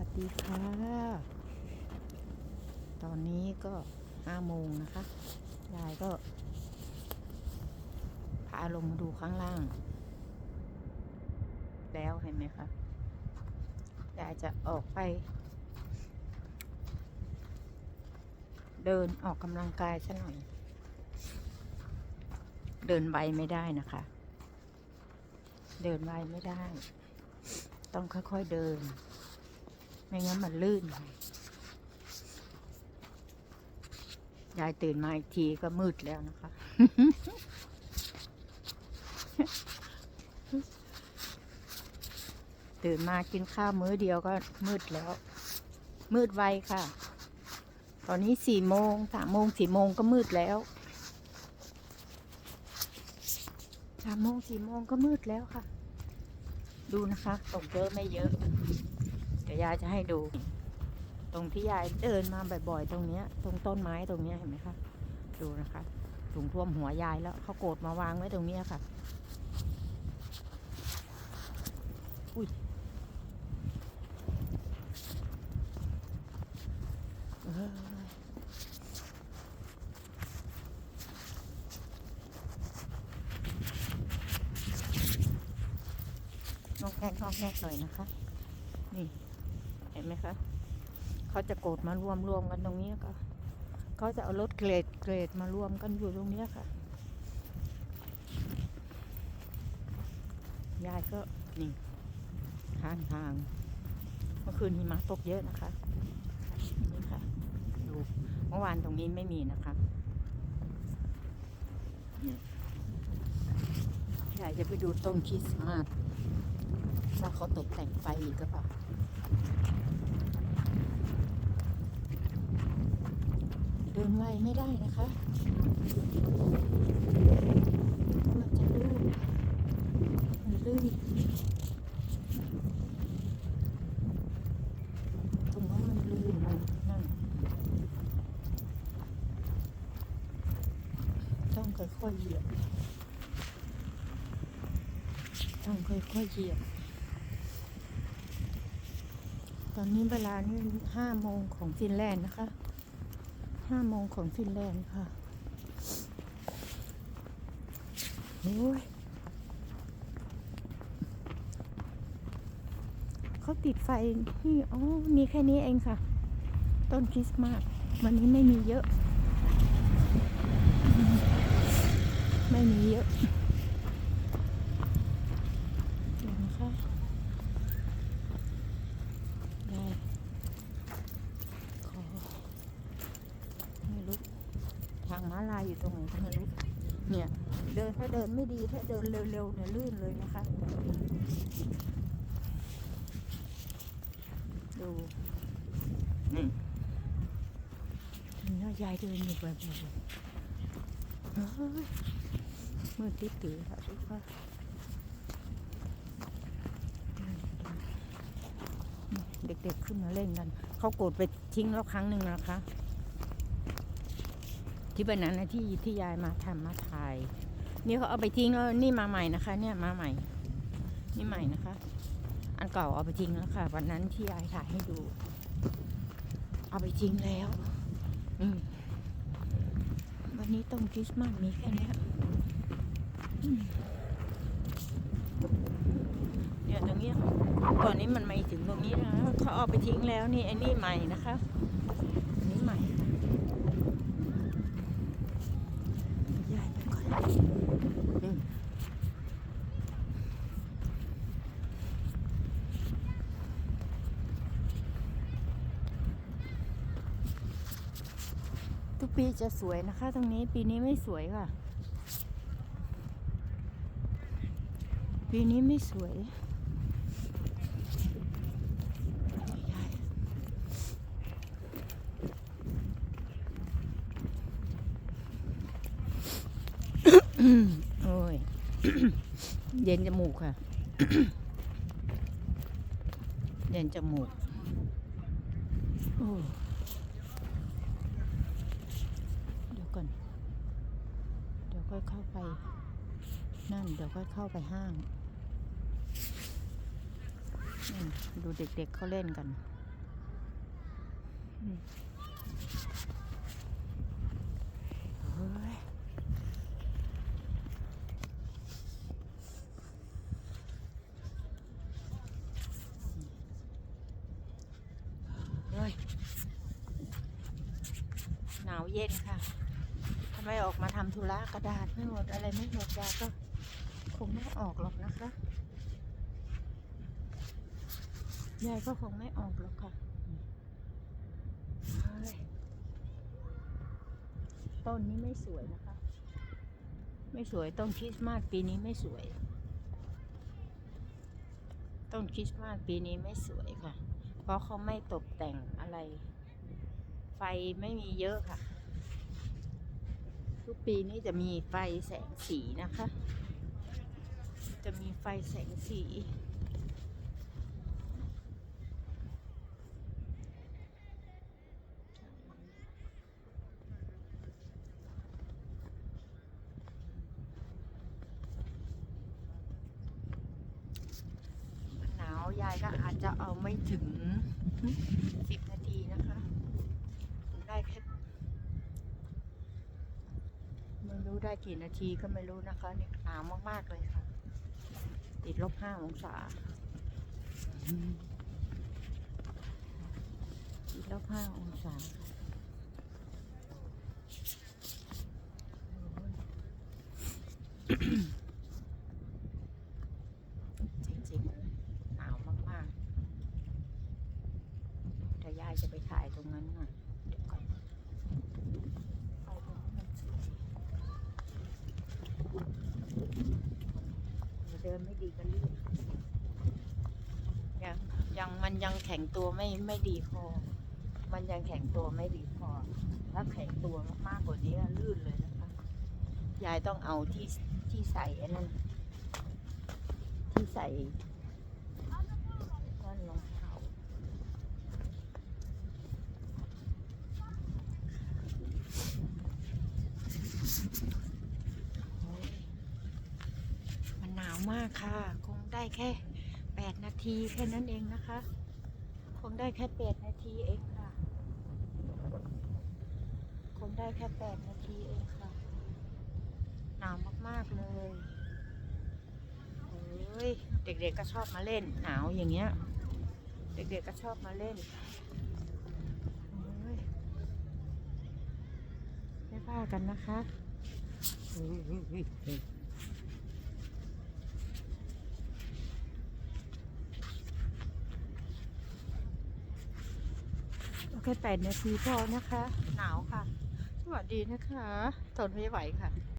วัสดีค่ะ ตอนนี้ก็ห้าโมงนะคะ ยายก็ พาลงมาดูข้างล่าง แล้วเห็นไหมคะ ยายจะออกไป เดินออกกำลังกายซะหน่อย เดินไวไม่ได้นะคะ เดินไวไม่ได้ ต้องค่อยๆเดิน ไม่งั้นมันลื่น ยายตื่นมาอีกทีก็มืดแล้วนะคะ ตื่นมากินข้าวมื้อเดียวก็มืดแล้ว มืดไวค่ะ ตอนนี้สี่โมงสามโมงสี่โมงก็มืดแล้วสามโมงสี่โมงก็มืดแล้วค่ะ ดูนะคะตกเยอะไม่เยอะ ยายจะให้ดู ตรงที่ยายเดินมาบ่อยๆ ตรงเนี้ย ตรงต้นไม้ตรงเนี้ยเห็นไหมคะ ดูนะคะถุงท่วมหัวยายแล้วเขาโกรธมาวางไว้ตรงเนี้ยค่ะ อุ้ยเอ้ยนอกแนกนอกแนกหน่อยนะคะ ไหมคะเขาจะโกรธมารวมรวมกันตรงนี้ก็เขาจะเอารถเกรดเกรดมารวมกันอยู่ตรงนี้ค่ะยายก็นี่ข้างทางเมื่อคืนหิมะตกเยอะนะคะนี่ค่ะดูเมื่อวานตรงนี้ไม่มีนะคะยยายจะไปดูต้นคริสต์มาสว่าเขาตกแต่งไฟอีกหรือเปล่า เดินไวไม่ได้นะคะมันจะลื่นมันลื่นตรงนั้นมันลื่นมันนั่นต้องค่อยๆเหยียบต้องค่อยๆเหยียบตอนนี้เวลานี่ห้าโมงของฟินแลนด์นะคะ ห้าโมงของฟินแลนด์ค่ะ โอ้ยเขาติดไฟนี่อ๋อ มีแค่นี้เองค่ะ ต้นคริสต์มาสวันนี้ไม่มีเยอะ ไม่มีเยอะเดี๋ยวนะคะได้ขอ ไม่รู้ทาง ม้าลายอยู่ตรงไหนก็ไม่รู้เนี่ยเดินถ้าเดินไม่ดีถ้าเดินเร็วๆเนี่ยลื่นเลยนะคะ ดูนี่เห็นว่ายายเดินอยู่แบบนี้เฮ้ยมือติดตือค่ะทุกคนเด็กๆขึ้นมาเล่นกัน เขาโกรธไปทิ้งแล้วครั้งหนึ่งนะคะ ที่วันนั้นนะที่ที่ยายมาทำมาถ่าย นี่เขาเอาไปทิ้งแล้วนี่มาใหม่นะคะ เนี่ยมาใหม่ นี่ใหม่นะคะ อันเก่าเอาไปทิ้งแล้วค่ะ วันนั้นที่ยายถ่ายให้ดู เอาไปทิ้งแล้ววันนี้ต้นคริสต์มาสมีแค่นี้เนี่ยตรงนี้ก่อนนี้มันไม่ถึงตรงนี้นะเขาเอาไปทิ้งแล้วนี่ไอ้นี่ใหม่นะคะอันนี้ใหม่ค่ะย้ายไปก่อนอืม ทุกปีจะสวยนะคะ ตรงนี้ปีนี้ไม่สวยค่ะ ปีนี้ไม่สวยโอ้ย เย็นจมูกค่ะ เย็นจมูก โอ้เดี๋ยวก่อน เดี๋ยว ค่อยเข้าไป นั่นเดี๋ยวค่อยเข้าไปห้างดูเด็กๆเขาเล่นกันเฮ้ยเฮ้ย หนาวเย็นค่ะ ทำไมออกมาทำธุระกระดาษไม่หมดอะไรไม่หมดยาก็คงไม่ออกหรอกนะคะยายก็คงไม่ออกหรอกค่ะต้นนี้ไม่สวยนะคะ ไม่สวยต้นคริสต์มาสปีนี้ไม่สวย ต้นคริสต์มาสปีนี้ไม่สวยค่ะ เพราะเขาไม่ตกแต่งอะไร ไฟไม่มีเยอะค่ะ ปีนี้จะมีไฟแสงสีนะคะ จะมีไฟแสงสี หนาวยายก็อาจจะเอาไม่ถึงสิบนาทีนะคะ ได้แค่ ไม่รู้ได้กี่นาทีก็ไม่รู้นะคะนี่หนาวมาก ๆ เลยค่ะ ติดลบห้าองศาติดลบห้าองศาค่ะจริงๆ หนาวมากๆแต่ยายจะไปถ่ายตรงนั้นหน่อยเดี๋ยวก่อนไปตรงนั้นมันสวยเดินไม่ดีกันลื่นยังยังมันยังแข็งตัวไม่ไม่ดีพอ มันยังแข็งตัวไม่ดีพอ ถ้าแข็งตัวมากๆกว่านี้ลื่นเลยนะคะ ยายต้องเอาที่ที่ใส่อันนั้นที่ใส่ก้อนรองเท้าโอ้ยมันหนาวมากค่ะ คงได้แค่แปดนาทีแค่นั้นเองนะคะ คงได้แค่แปดนาทีเองค่ะ คงได้แค่แปดนาทีเองค่ะ หนาวมากๆเลยเฮ้ยเด็กๆก็ชอบมาเล่น หนาวอย่างเงี้ย เด็กๆก็ชอบมาเล่นไม่ว่ากันนะคะ แค่แปดนาทีพอนะคะ หนาวค่ะ สวัสดีนะคะทนไม่ไหวค่ะ